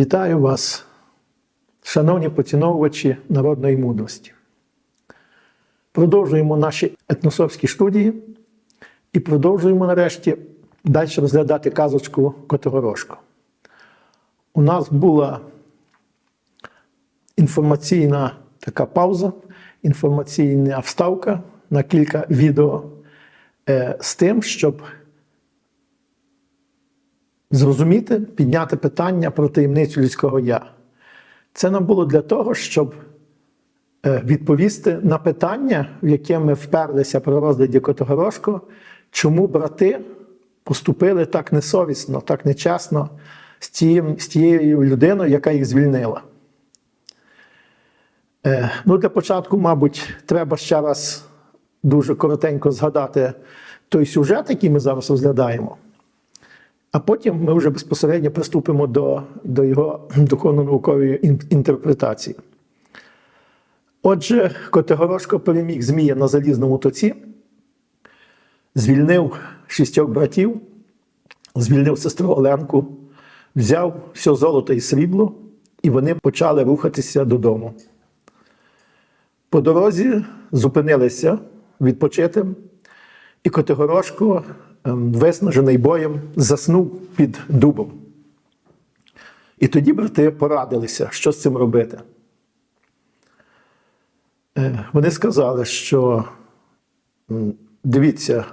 Вітаю вас, шановні поціновувачі народної мудрості. Продовжуємо наші етносовські студії і продовжуємо нарешті далі розглядати казочку Котигорошко. У нас була інформаційна така пауза, інформаційна вставка на кілька відео е, з тим, щоб зрозуміти, підняти питання про таємницю людського я. Це нам було для того, щоб е, відповісти на питання, в яке ми вперлися при розгляді Котогорошко, чому брати поступили так несовісно, так нечесно з тією людиною, яка їх звільнила. Е, Ну, Для початку, мабуть, треба ще раз дуже коротенько згадати той сюжет, який ми зараз розглядаємо. А потім ми вже безпосередньо приступимо до, до його духовно-наукової інтерпретації. Отже, Котигорошко переміг Змія на залізному тоці, звільнив шістьох братів, звільнив сестру Оленку, взяв все золото і срібло, і вони почали рухатися додому. По дорозі зупинилися відпочити, і Котигорошко, виснажений боєм, заснув під дубом. І тоді брати порадилися, що з цим робити. Е, Вони сказали, що дивіться,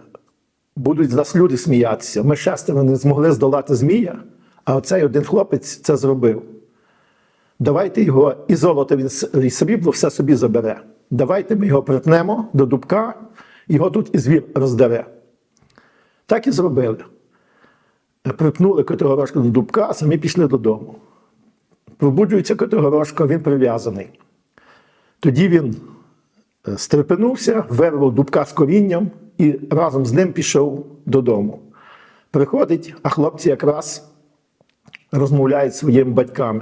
будуть з нас люди сміятися. Ми шестеро не змогли здолати Змія, а оцей один хлопець це зробив. Давайте його і золото він і срібло все собі забере. Давайте ми його припнемо до дубка, його тут і звір роздере. Так і зробили. Припнули Котигорошко до дубка, а самі пішли додому. Пробуджується Котигорошко, він прив'язаний. Тоді він е, стрепенувся, вирвав дубка з корінням і разом з ним пішов додому. Приходить, а хлопці якраз розмовляють своїми батьками.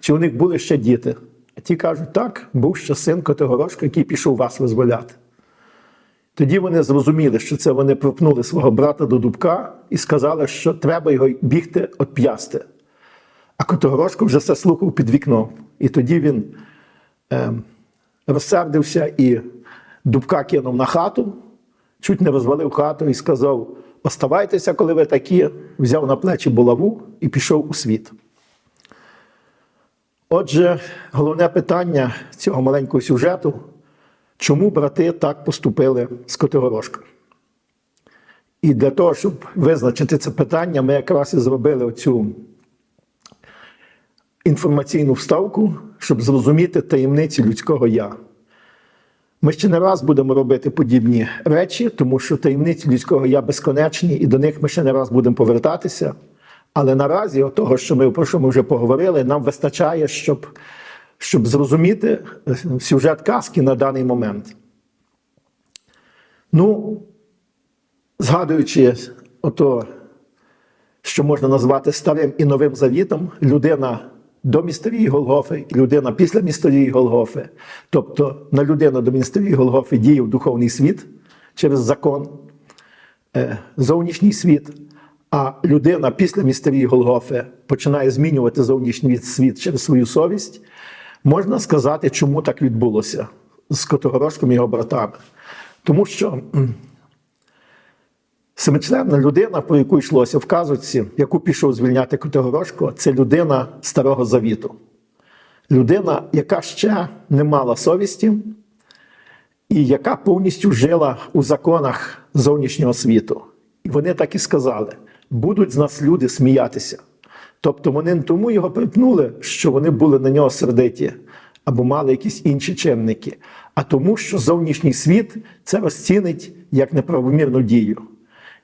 Чи у них були ще діти? А ті кажуть, так, був ще син Котигорошко, який пішов вас визволяти. Тоді вони зрозуміли, що це вони пропнули свого брата до дубка і сказали, що треба його бігти отп'ясти. А Котигорошко вже все слухав під вікном. І тоді він ем, розсердився і дубка кинув на хату, чуть не розвалив хату і сказав: Оставайтеся, коли ви такі, взяв на плечі булаву і пішов у світ. Отже, головне питання цього маленького сюжету чому брати так поступили з Котигорошком? І для того, щоб визначити це питання, ми якраз і зробили оцю інформаційну вставку, щоб зрозуміти таємниці людського я. Ми ще не раз будемо робити подібні речі, тому що таємниці людського я безконечні, і до них ми ще не раз будемо повертатися. Але наразі, того, що ми про що ми вже поговорили, нам вистачає, щоб, щоб зрозуміти е, сюжет казки на даний момент. Ну, згадуючи ото, що можна назвати старим і новим завітом, людина до містерії Голгофи людина після містерії Голгофи. Тобто на людину до містерії Голгофи діяв духовний світ через закон, е, зовнішній світ. А людина після містерії Голгофи починає змінювати зовнішній світ через свою совість. Можна сказати, чому так відбулося з Котогорошком і його братами. Тому що семичленна людина, про яку йшлося в казочці, яку пішов звільняти Котогорошко, це людина Старого Завіту. Людина, яка ще не мала совісті, і яка повністю жила у законах зовнішнього світу. І вони так і сказали: будуть з нас люди сміятися. Тобто вони не тому його припнули, що вони були на нього сердиті або мали якісь інші чинники, а тому, що зовнішній світ це розцінить як неправомірну дію.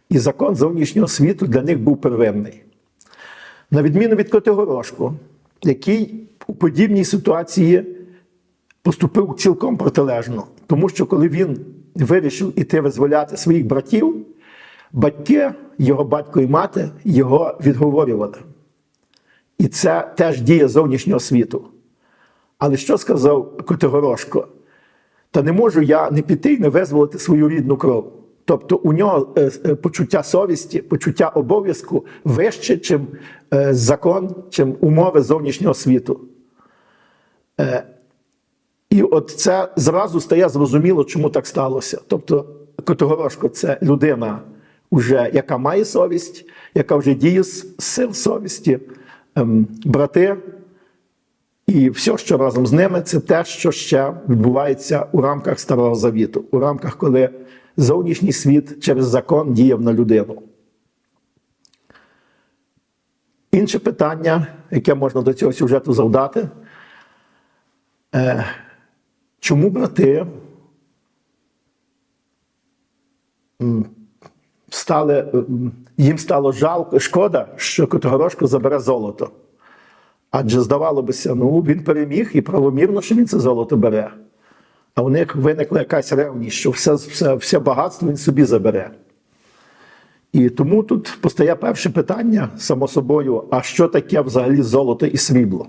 І закон зовнішнього світу для них був первинний. На відміну від Котигорошку, який у подібній ситуації поступив цілком протилежно. Тому що коли він вирішив іти визволяти своїх братів, батьки, його батько і мати його відговорювали. І це теж дія зовнішнього світу. Але що сказав Котигорошко? Та не можу я не піти і не визволити свою рідну кров. Тобто у нього е, е, почуття совісті, почуття обов'язку вище, чим е, закон, чим умови зовнішнього світу. І от це зразу стає зрозуміло, чому так сталося. Тобто, Котогорошко це людина, уже, яка має совість, яка вже діє з сил совісті, брати. І все, що разом з ними, це те, що ще відбувається у рамках Старого Завіту, у рамках, коли зовнішній світ через закон діяв на людину. Інше питання, яке можна до цього сюжету завдати, е, чому брати стали, їм стало жалко, шкода, що Котогорошко забере золото. Адже здавалося, ну він переміг і правомірно, що він це золото бере. А у них виникла якась ревність, що все, все, все багатство він собі забере. І тому тут постає перше питання, само собою, а що таке взагалі золото і срібло?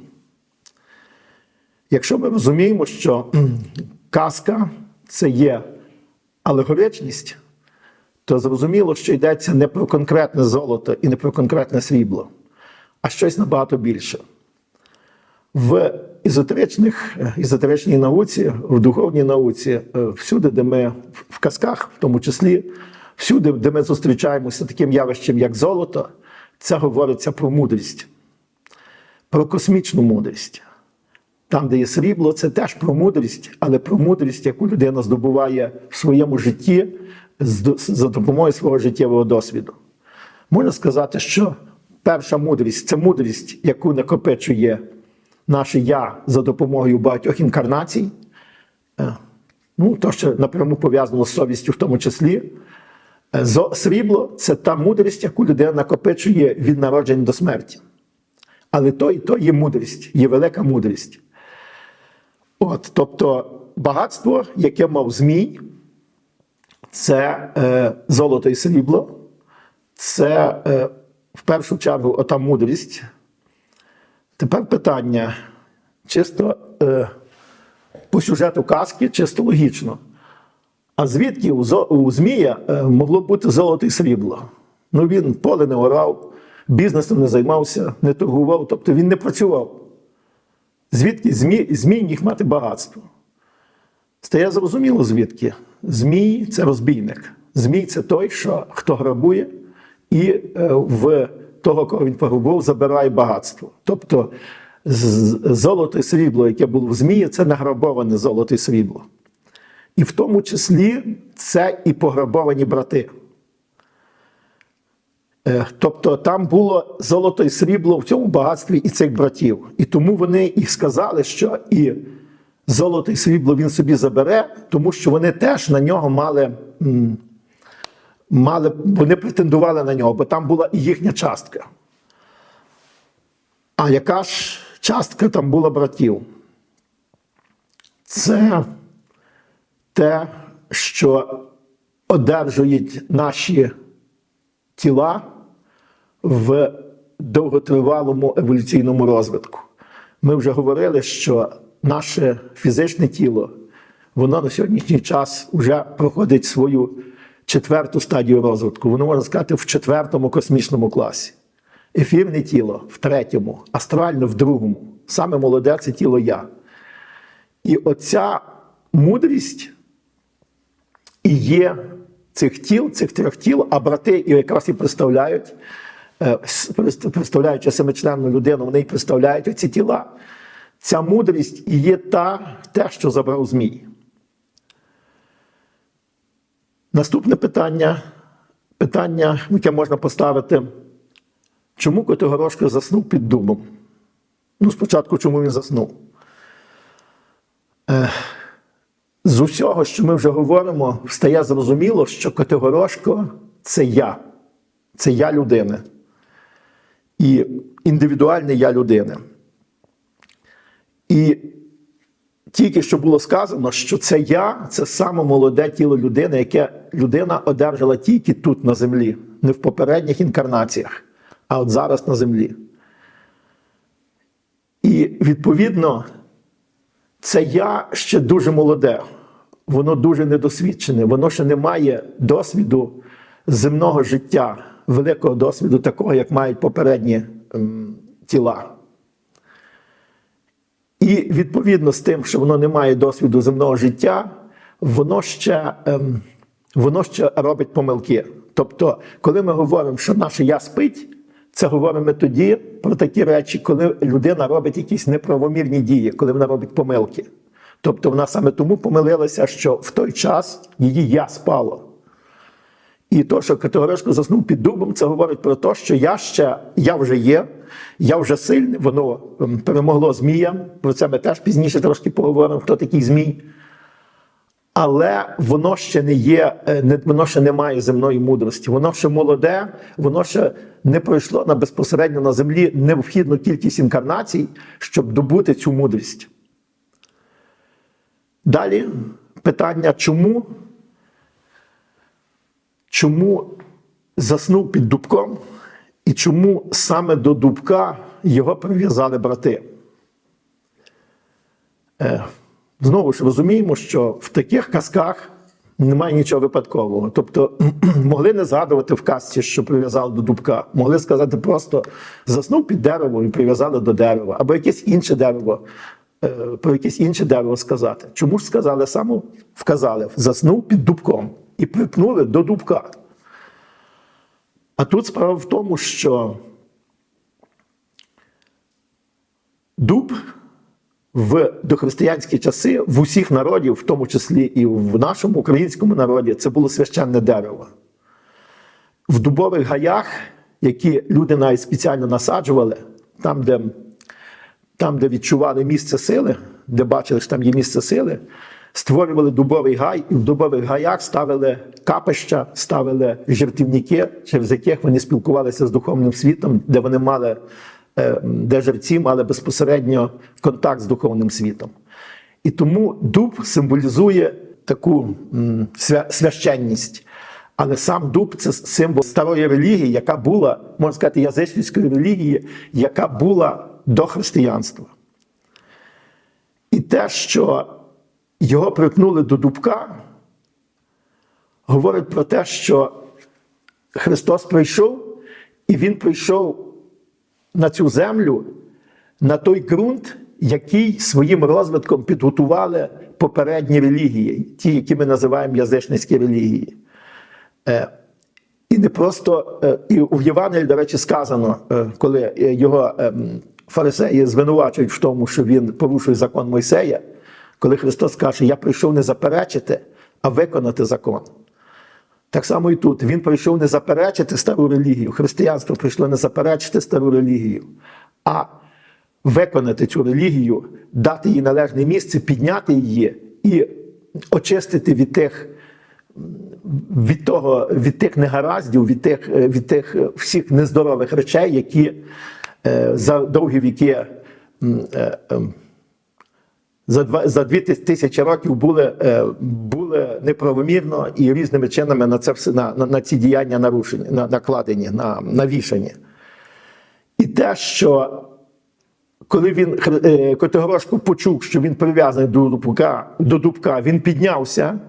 Якщо ми розуміємо, що казка це є алегоричність, то зрозуміло, що йдеться не про конкретне золото і не про конкретне срібло, а щось набагато більше. В езотеричних, езотеричній науці, в духовній науці, е, всюди, де ми в казках, в тому числі, всюди, де ми зустрічаємося таким явищем, як золото, це говориться про мудрість, про космічну мудрість. Там, де є срібло, це теж про мудрість, але про мудрість, яку людина здобуває в своєму житті за допомогою свого життєвого досвіду. Можна сказати, що перша мудрість це мудрість, яку накопичує наше я за допомогою багатьох інкарнацій. Е, Ну, то, що напряму пов'язано з совістю, в тому числі. Е, Срібло це та мудрість, яку людина накопичує від народження до смерті. Але то і то є мудрість, є велика мудрість. От, тобто багатство, яке мав Змій, це е, золото і срібло, це е, в першу чергу ота мудрість. Тепер питання чисто е, по сюжету казки, чисто логічно. А звідки у, зо- у Змія е, могло бути золото і срібло? Ну він поле не орав, бізнесом не займався, не торгував, тобто він не працював. Звідки Змій, Змій міг мати багатство? Стає зрозуміло, звідки. Змій це розбійник. Змій це той, що хто грабує, і е, в того, кого він пограбував, забирає багатство. Тобто золото і срібло, яке було в Змії, це награбоване золото і срібло. І в тому числі це і пограбовані брати. Е, Тобто там було золото і срібло в цьому багатстві і цих братів. І тому вони і сказали, що і золото і срібло він собі забере, тому що вони теж на нього мали, мали вони претендували на нього, бо там була і їхня частка. А яка ж частка там була братів? Це те, що одержують наші тіла в довготривалому еволюційному розвитку. Ми вже говорили, що наше фізичне тіло, воно на сьогоднішній час вже проходить свою четверту стадію розвитку. Воно можна сказати в четвертому космічному класі. Ефірне тіло в третьому, астральне в другому. Саме молоде це тіло я. І оця мудрість і є цих тіл, цих трьох тіл, а брати і якраз і представляють, представляючи семичленну людину, вони і представляють ці тіла. Ця мудрість є та, те, що забрав Змій. Наступне питання, питання, яке можна поставити, чому Котигорошко заснув під дубом? Ну, спочатку, чому він заснув? з усього, що ми вже говоримо, стає зрозуміло, що Котигорошко це я, це я людини. І індивідуальне я людини. І тільки що було сказано, що це я, це саме молоде тіло людини, яке людина одержала тільки тут на землі, не в попередніх інкарнаціях, а от зараз на землі. І відповідно, це я ще дуже молоде. воно дуже недосвідчене, воно ще не має досвіду земного життя, великого досвіду, такого, як мають попередні ем, тіла. І відповідно з тим, що воно не має досвіду земного життя, воно ще, ем, воно ще робить помилки. Тобто, коли ми говоримо, що наше я спить, це говоримо ми тоді про такі речі, коли людина робить якісь неправомірні дії, коли вона робить помилки. Тобто вона саме тому помилилася, що в той час її я спало. І то, що категорично заснув під дубом, це говорить про те, що я ще я вже є, я вже сильний, воно ем, перемогло Змія. Про це ми теж пізніше трошки поговоримо, хто такий Змій. Але воно ще не є, е, воно ще не має земної мудрості. Воно ще молоде, воно ще не пройшло на безпосередньо на землі необхідну кількість інкарнацій, щоб добути цю мудрість. Далі питання, чому? Чому заснув під дубком і чому саме до дубка його прив'язали брати? Е, знову ж розуміємо, що в таких казках немає нічого випадкового. Тобто могли не згадувати в казці, що прив'язали до дубка, могли сказати просто заснув під деревом і прив'язали до дерева, або якесь інше дерево, е, про якесь інше дерево сказати. Чому ж сказали саме вказали, заснув під дубком і припнули до дубка. А тут справа в тому, що дуб в дохристиянські часи в усіх народів, в тому числі і в нашому українському народі, це було священне дерево. В дубових гаях, які люди навіть спеціально насаджували, там, де, там, де відчували місце сили, де бачили, що там є місце сили, створювали дубовий гай, і в дубових гаях ставили капища, ставили жертівники, через яких вони спілкувалися з духовним світом, де вони мали е, де жерці мали безпосередньо контакт з духовним світом. І тому дуб символізує таку священність. Але сам дуб це символ старої релігії, яка була, можна сказати, язичницької релігії, яка була до християнства. І те, що його припнули до дубка, говорить про те, що Христос прийшов, і Він прийшов на цю землю, на той ґрунт, який своїм розвитком підготували попередні релігії, ті, які ми називаємо язичницькі релігії. Е, І не просто е, і в Євангелії, до речі, сказано, е, коли його ем, фарисеї звинувачують в тому, що він порушує закон Мойсея, коли Христос каже, я прийшов не заперечити, а виконати закон. Так само і тут. Він прийшов не заперечити стару релігію. Християнство прийшло не заперечити стару релігію, а виконати цю релігію, дати їй належне місце, підняти її і очистити від тих, від того, від тих негараздів, від тих, від тих всіх нездорових речей, які е, за довгі віки. е, ем, за два за дві тис- тисячі років були, е, були неправомірно і різними чинами на це все на, на, на ці діяння нарушені, на, накладені, на, навішані. І те, що коли він е, Котигорошко почув, що він прив'язаний до дубка, до дубка, він піднявся,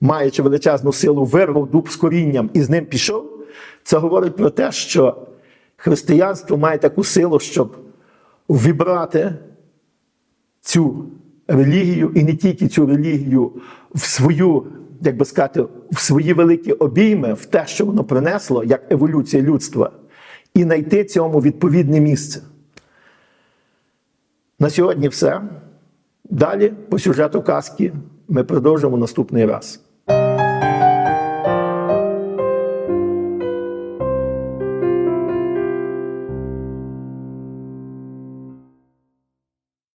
маючи величезну силу, вирвав дуб з корінням і з ним пішов. Це говорить про те, що християнство має таку силу, щоб вібрати цю релігію, і не тільки цю релігію в свою, як би сказати, в свої великі обійми, в те, що воно принесло, як еволюція людства, і знайти цьому відповідне місце. На сьогодні все. Далі по сюжету казки ми продовжимо наступний раз.